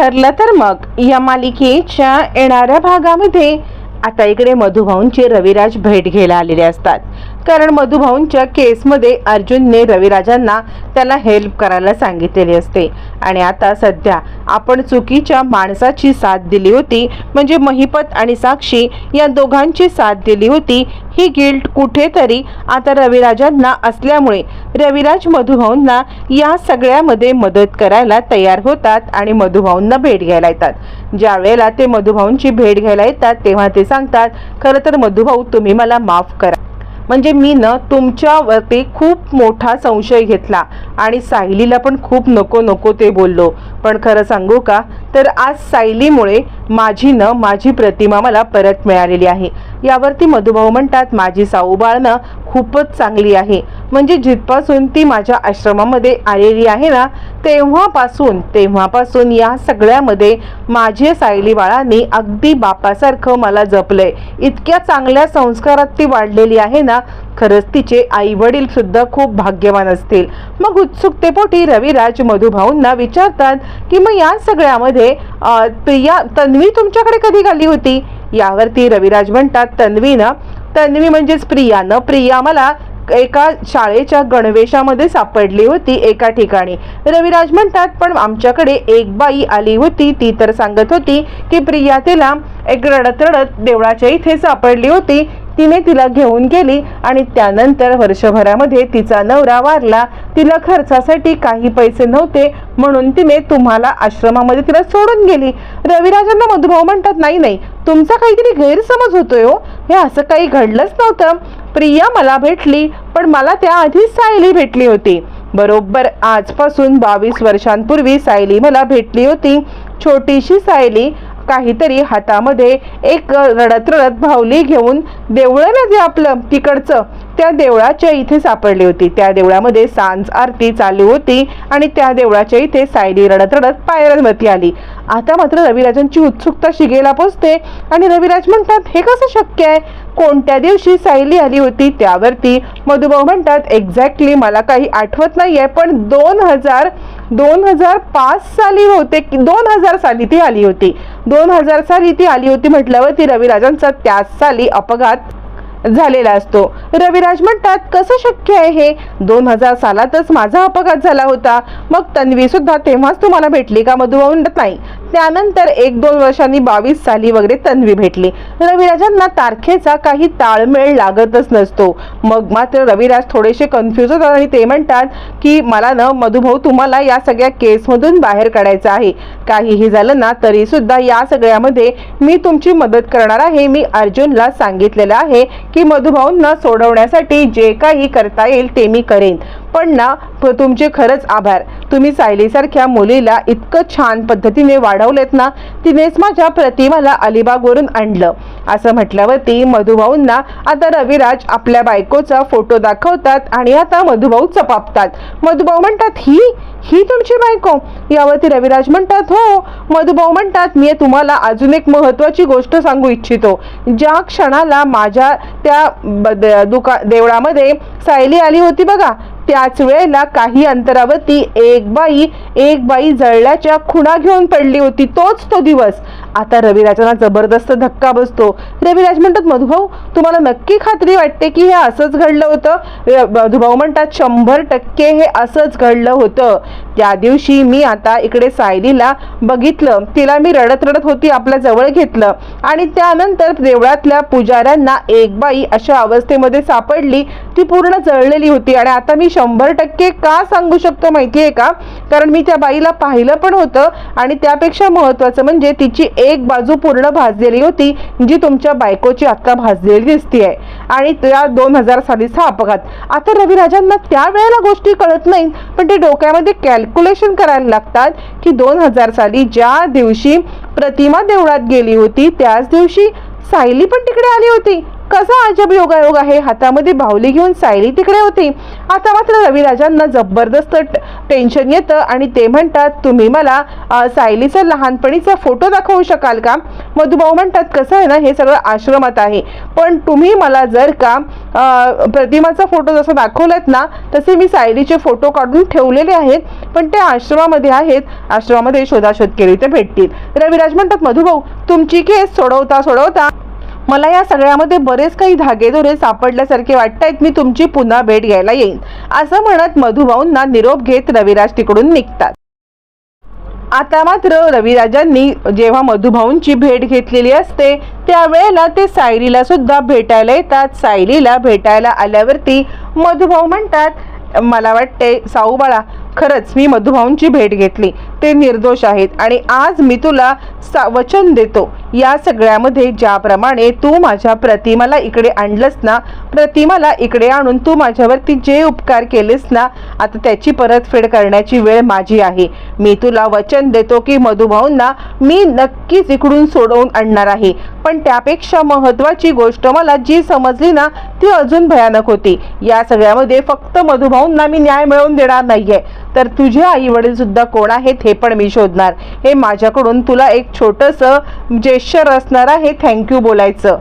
ठरलं तर मग या मालिकेच्या येणाऱ्या भागामध्ये आता इकडे मधुभाऊंची रविराज भेट घ्यायला आलेले असतात. कारण मधुभाऊंच्या केसमध्ये अर्जुनने रविराजांना त्याला हेल्प करायला सांगितलेली असते. आणि आता सध्या आपण चुकीच्या माणसाची साथ दिली होती म्हणजे महिपत आणि साक्षी या दोघांची साथ दिली होती ही गिल्ट कुठेतरी आता रविराजांना असल्यामुळे रविराज मधुभाऊंना या सगळ्यामध्ये मदत करायला तयार होतात आणि मधुभाऊंना भेट घ्यायला येतात. ज्या वेळेला ते मधुभाऊंची भेट घ्यायला येतात तेव्हा ते सांगतात खरं तर मधुभाऊ तुम्ही मला माफ करा. म्हणजे मी न तुमच्यावरती खूप मोठा संशय घेतला आणि सायलीला पण खूप नको नको ते बोललो. पण खरं सांगू का तर आज सायलीमुळे माझी न माझी प्रतिमा मला परत मिळालेली आहे. यावरती मधुभाऊ म्हणतात माझी साऊबाळनं खूपच चांगली आहे. म्हणजे जिथपासून ती माझ्या आश्रमामध्ये आलेली आहे ना तेव्हापासून तेव्हापासून या सगळ्यामध्ये माझे सायली बाळांनी अगदी बापासारखं मला जपलंय. इतक्या चांगल्या संस्कारात ती वाढलेली आहे ना खरंच तिचे आई वडील सुद्धा खूप भाग्यवान असतील. मग उत्सुकतेपोटी रविराज मधुभाऊंना विचारतात की मग या सगळ्यामध्ये प्रिया तन्वी तुमच्याकडे कधी आली होती? यावरती रविराज म्हणतात तन्वीनं तन्वी म्हणजेच प्रिया न प्रिया मला एका शाळेच्या गणवेशामध्ये सापडली होती एका ठिकाणी. रविराज म्हणतात पण आमच्याकडे एक बाई आली होती ती तर सांगत होती की प्रिया तिला एक रडत रडत देवळाच्या इथे सापडली होती. तिने तिला घेऊन गेली आणि त्यानंतर वर्षभरामध्ये तिचा नवरा वारला. तिला खर्चासाठी काही पैसे नव्हते म्हणून तिने तुम्हाला आश्रमामध्ये तिला सोडून गेली. रविराजांना मधुभाऊ म्हणतात नाही नाही तुमचा काहीतरी गैरसमज होतोय हो. हे असं काही घडलंच नव्हतं. प्रिया मला भेटली पण मला त्याआधी सायली भेटली होती. बरोबर आजपासून बावीस वर्षांपूर्वी सायली मला भेटली होती. छोटीशी सायली. काहीतरी हातामध्ये एक रडत रडत भावली घेऊन देवळं ना जे आपलं तिकडचं त्या देवळाच्या इथे सापडली होती. त्या देवळामध्ये सांज आरती चालू होती आणि त्या देवळाच्या इथे सायली रडत रडत पायऱ्यांवरती आली. आता मात्र रविराजांची उत्सुकता शिगेला पोचते आणि रविराज म्हणतात हे कसं शक्य आहे? कोणत्या दिवशी सायली आली होती त्यावरती? मधुभाऊ म्हणतात एक्झॅक्टली मला काही आठवत नाही आहे पण दोन हजार दोन हजार पाच साली होते की दोन हजार साली ती आली होती. दोन हजार साली ती आली होती म्हटल्यावर ती रविराजांचा त्याच साली अपघात झालेला असतो. रविराज म्हणतात कसं शक्य आहे हे? दोन हजार सालातच माझा अपघात झाला होता. मग तन्वी सुद्धा तेव्हाच तुम्हाला भेटली का मधुभाऊ म्हणत नाही. त्यानंतर एक दोन वर्षांनी बावीस साली वगैरे तन्वी भेटली. रविराजांना तारखेचा काही ताळमेळ लागतच नसतो. मग मात्र रविराज थोडेसे कन्फ्युज होतात आणि ते म्हणतात की मला ना मधुभाऊ तुम्हाला या सगळ्या केसमधून बाहेर काढायचं आहे. काहीही झालं ना तरी सुद्धा या सगळ्यामध्ये मी तुमची मदत करणार आहे. मी अर्जुनला सांगितलेलं आहे की मधुभाऊंना सोडवण्यासाठी जे काही करता येईल ते मी करेन. पण ना प- तुमचे खरंच आभार. तुम्ही सायलीसारख्या मुलीला इतकं छान पद्धतीने वाढवलेत ना तिनेच माझ्या प्रतिमाला अलिबागवरून आणलं. असं म्हटल्यावरती मधुभाऊंना आता रविराज आपल्या बायकोचा फोटो दाखवतात आणि आता मधुभाऊ चपापतात. मधुभाऊ म्हणतात ही? ही तुमची बायको? यावरती रविराज म्हणतात हो. मधुभाऊ म्हणतात मी तुम्हाला अजून एक महत्वाची गोष्ट सांगू इच्छितो. ज्या क्षणाला माझ्या त्या ब- द- दुका देवळामध्ये सायली आली होती बघा त्याच वेळेला काही अंतरावरती एक बाई एक बाई जळल्याच्या खुणा घेऊन पडली होती. तोच तो दिवस. आता रविराजांना जबरदस्त धक्का बसतो. रविराज म्हणतात मधुभाऊ तुम्हाला नक्की खात्री वाटते की हे असंच घडलं होतं? मधुभाऊ म्हणतात शंभर टक्के हे असंच घडलं होतं. त्या दिवशी मी आता इकडे सायलीला बघितलं. तिला मी रडत रडत होती आपल्या जवळ घेतलं. आणि त्यानंतर देवळातल्या पुजाऱ्यांना एक बाई अशा अवस्थेमध्ये सापडली. ती पूर्ण जळलेली होती. आणि आता मी शंभर टक्के का सांगू शकतो माहिती आहे का? कारण मी त्या बाईला पाहिलं पण होतं. आणि त्यापेक्षा महत्त्वाचं म्हणजे तिची एक बाजू पूर्ण भाजलेली होती जी तुमच्या बायकोची आत्ता भाजलेली दिसते आहे आणि त्या दोन हजार सालीचा अपघात. आता रविराजांना त्या वेळेला गोष्टी कळत नाहीत पण ते डोक्यामध्ये कॅल्क्युलेशन करायला लागतात की दोन हजार साली ज्या दिवशी प्रतिमा देवळात गेली होती त्याच दिवशी सायली पण तिकडे आली होती. कसा अजब योगायोग आहे? हातामध्ये बाहुली घेऊन सायली तिकडे होती. आता मात्र रविराजांना जबरदस्त टेन्शन येतं आणि ते म्हणतात तुम्ही मला सायलीचा लहानपणीचा फोटो दाखवू शकाल का? मधुभाऊ म्हणतात कसं आहे ना हे सगळं आश्रमात आहे. पण तुम्ही मला जर का प्रतिमाचा फोटो जसा दाखवलात ना तसे मी सायलीचे फोटो काढून ठेवलेले आहेत. पण ते आश्रमामध्ये आहेत. आश्रमामध्ये शोधाशोध केली ते भेटतील. रविराज म्हणतात मधुभाऊ तुमची केस सोडवता सोडवता मला या सगळ्यामध्ये बरेच काही धागेदोरे सापडल्यासारखे वाटतायत. मी तुमची पुन्हा भेट घ्यायला येईन. असं म्हणत मधुभाऊंना निरोप घेत रविराज तिकडून निघतात. आता मात्र रविराजांनी जेव्हा मधुभाऊंची भेट घेतलेली असते त्यावेळेला ते सायलीला सुद्धा भेटायला येतात. सायलीला भेटायला आल्यावरती मधुभाऊ म्हणतात मला वाटते साऊ बाळा खरंच मी मधुभाऊंची भेट घेतली. ते निर्दोष आहेत. आणि आज मी तुला सा वचन देतो. या सगळ्यामध्ये ज्याप्रमाणे तू माझ्या प्रतिमाला इकडे आणलंस ना प्रतिमाला इकडे आणून तू माझ्यावरती जे उपकार केलेस ना आता त्याची परतफेड करण्याची वेळ माझी आहे. मी तुला वचन देतो की मधुभाऊंना मी नक्कीच इकडून सोडवून आणणार आहे. पण त्यापेक्षा महत्वाची गोष्ट मला जी समजली ना ती अजून भयानक होती. या सगळ्यामध्ये फक्त मधुभाऊंना मी न्याय मिळवून देणार नाहीये. तर तुझे आई वडील सुद्धा कोण आहेत हे पण मी शोधणार. हे माझ्याकडून तुला एक छोटस जेश्चर असणार आहे. थँक्यू बोलायचं.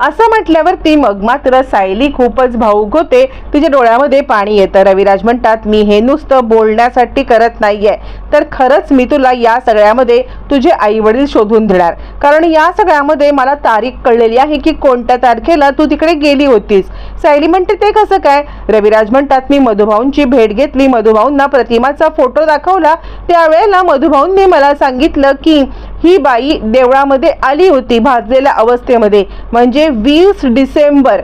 असं म्हटल्यावर ती मग मात्र सायली खूपच भाऊक होते. तिच्या डोळ्यामध्ये पाणी येतं. रविराज म्हणतात मी हे नुसतं बोलण्यासाठी करत नाहीये. तर खरंच मी तुला या सगळ्यामध्ये तुझे आई वडील शोधून देणार. कारण या सगळ्यामध्ये मला तारीख कळलेली आहे की कोणत्या तारखेला तू तिकडे गेली होतीस. सायली म्हणते ते कसं काय? रविराज म्हणतात मी मधुभाऊंची भेट घेतली. मधुभाऊंना प्रतिमाचा फोटो दाखवला. त्यावेळेला मधुभाऊंनी मला सांगितलं की ही बाई देवळामध्ये आली होती भाजलेल्या अवस्थेमध्ये. म्हणजे वीस डिसेंबर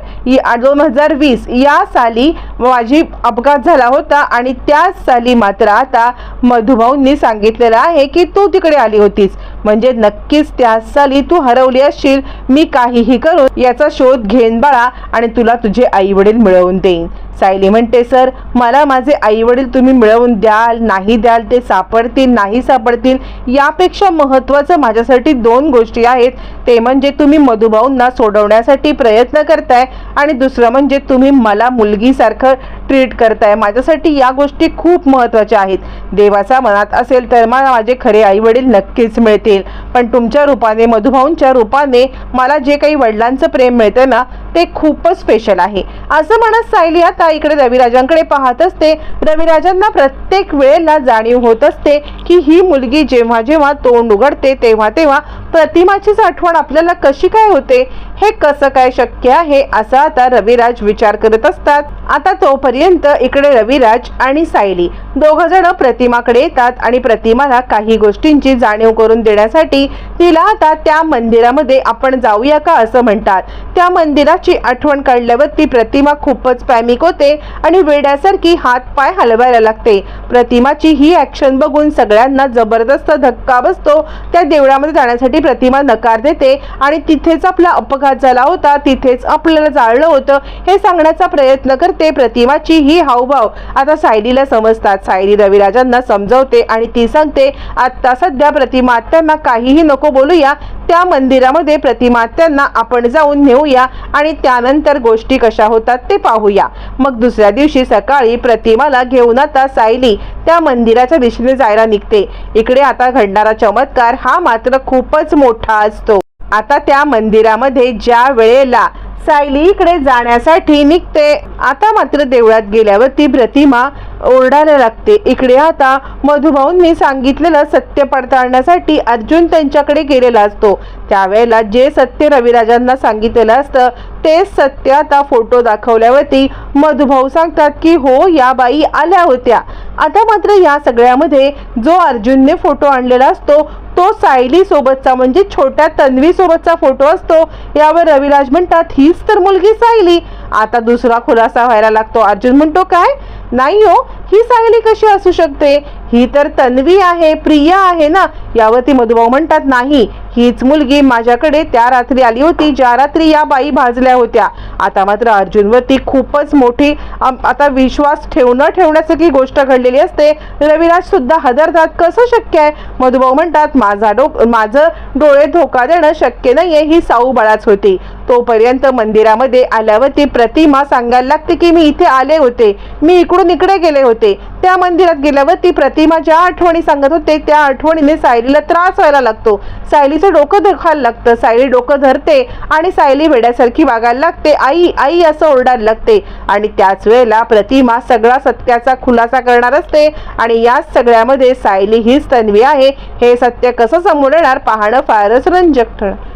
दोन हजार वीस या साली माझी अपघात झाला होता आणि त्याच साली मात्र आता मधुभाऊंनी सांगितलेलं आहे की तू तिकडे आली होतीस. म्हणजे नक्कीच त्याच साली तू हरवली असशील. मी काहीही करून याचा शोध घेईन बाळा आणि तुला तुझे आई वडील मिळवून देईन. सायली म्हणते सर मला माझे आई वडील तुम्ही मिळवून द्याल नाही द्याल ते सापडतील नाही सापडतील यापेक्षा महत्त्वाचं माझ्यासाठी दोन गोष्टी आहेत. ते म्हणजे तुम्ही मधुभाऊंना सोडवण्यासाठी प्रयत्न करताय आणि दुसरं म्हणजे तुम्ही मला मुलगीसारखं ट्रीट करताय. माझ्यासाठी या गोष्टी खूप महत्त्वाच्या आहेत. देवाचा मनात असेल तर मला माझे खरे आई वडील नक्कीच मिळतील. पण तुमच्या रूपाने मधुभाऊंच्या रूपाने मला जे काही वडिलांचं प्रेम मिळतं ना ते खूपच स्पेशल आहे. असं म्हणत सायली आता इकडे रविराजांकडे पाहत असते. रविराजांना प्रत्येक वेळेला जाणीव होत असते की ही मुलगी जेव्हा जेव्हा तोंड उघडते तेव्हा तेव्हा प्रतिमाचीच आठवण आपल्याला कशी काय होते? हे कसं काय शक्य आहे? असा आता रविराज विचार करत असतात. आता तोपर्यंत इकडे रविराज आणि सायली दोघ जण प्रतिमाकडे येतात आणि प्रतिमाला काही गोष्टींची जाणीव करून देण्यासाठी तिला आता त्या मंदिरामध्ये आपण जाऊया का असं म्हणतात. त्या मंदिरात मंदिराची आठवण काढल्यावर ती प्रतिमा खूपच पॅनिक होते आणि वेड्यासारखी हात पाय हलवायला लागते. प्रतिमाची ही ॲक्शन बघून सगळ्यांना जबरदस्त धक्का बसतो. त्या देवळामध्ये जाण्यासाठी प्रतिमा नकार देते आणि तिथेच आपला अपघात झाला होता तिथेच आपल्याला जाळलं होतं हे सांगण्याचा प्रयत्न करते प्रतिमाची ही हावभाव. आता सायलीला समजतात. सायली रविराजांना समजवते आणि ती सांगते आत्ता सध्या प्रतिमा आत्यांना काहीही नको बोलूया त्या मंदिरामध्ये प्रतिमा त्यांना आपण जाऊन नेऊया आणि त्यानंतर गोष्टी कशा होतात ते पाहूया. मग दुसऱ्या दिवशी सकाळी प्रतिमाला घेऊन आता सायली त्या मंदिराच्या दिशेने जायला निघते. इकडे आता घडणारा चमत्कार हा मात्र खूपच मोठा असतो. आता त्या मंदिरामध्ये ज्या वेळेला सायली इकडे जाण्यासाठी निघते. आता मात्र देवळात गेल्यावर ती प्रतिमा ओरडायला लागते. इकडे आता मधुभाऊंनी सांगितलेलं सत्य पडताळण्यासाठी अर्जुन त्यांच्याकडे गेलेला असतो. त्यावेळेला जे सत्य रविराजांना सांगितलेलं असतं तेच सत्य आता फोटो दाखवल्यावरती मधुभाऊ सांगतात की हो या बाई आल्या होत्या. आता मात्र या सगळ्यामध्ये जो अर्जुनने फोटो आणलेला असतो तो सायली सोबतचा म्हणजे छोट्या तन्वी सोबतचा फोटो असतो. यावर रविराज म्हणतात हीच तर मुलगी सायली. आता दुसरा खुलासा व्हायला लागतो. अर्जुन म्हणतो काय? नाही हो ही सायली कशी असू शकते? ही तर तन्वी आहे प्रिया आहे ना? यावरती मधुभाऊ म्हणतात नाही हीच मुलगी माझ्याकडे त्या रात्री आली होती ज्या रात्री या बाई भाजल्या होत्या. आता मात्र अर्जुनवरती खूपच मोठी आता विश्वास ठेवणं ठेवण्यासारखी गोष्ट घडलेली असते. रविराज सुद्धा हदरतात कसं शक्य आहे? मधुभाऊ म्हणतात माझा डो माझं डोळे धोका देणं शक्य नाहीये ही साऊ बाळाच होती. तोपर्यंत मंदिरामध्ये आल्यावर ती प्रतिमा सांगायला लागते की मी इथे आले होते. मी इकडून इकडे गेले होते. त्या मंदिरात गेल्यावर ती प्रतिमा ज्या आठवणी सांगत होते त्या आठवणीने सायलीला त्रास व्हायला लागतो. सायलीचं डोकं दुखायला लागतं. सायली डोकं धरते आणि सायली वेड्यासारखी वागायला लागते. आई आई असं ओरडायला लागते. आणि त्याच वेळेला प्रतिमा सगळा सत्याचा खुलासा करणार असते. आणि याच सगळ्यामध्ये सायली हीच तन्वी आहे. हे सत्य कसं समोर येणार पाहणं फारच रंजक ठरणार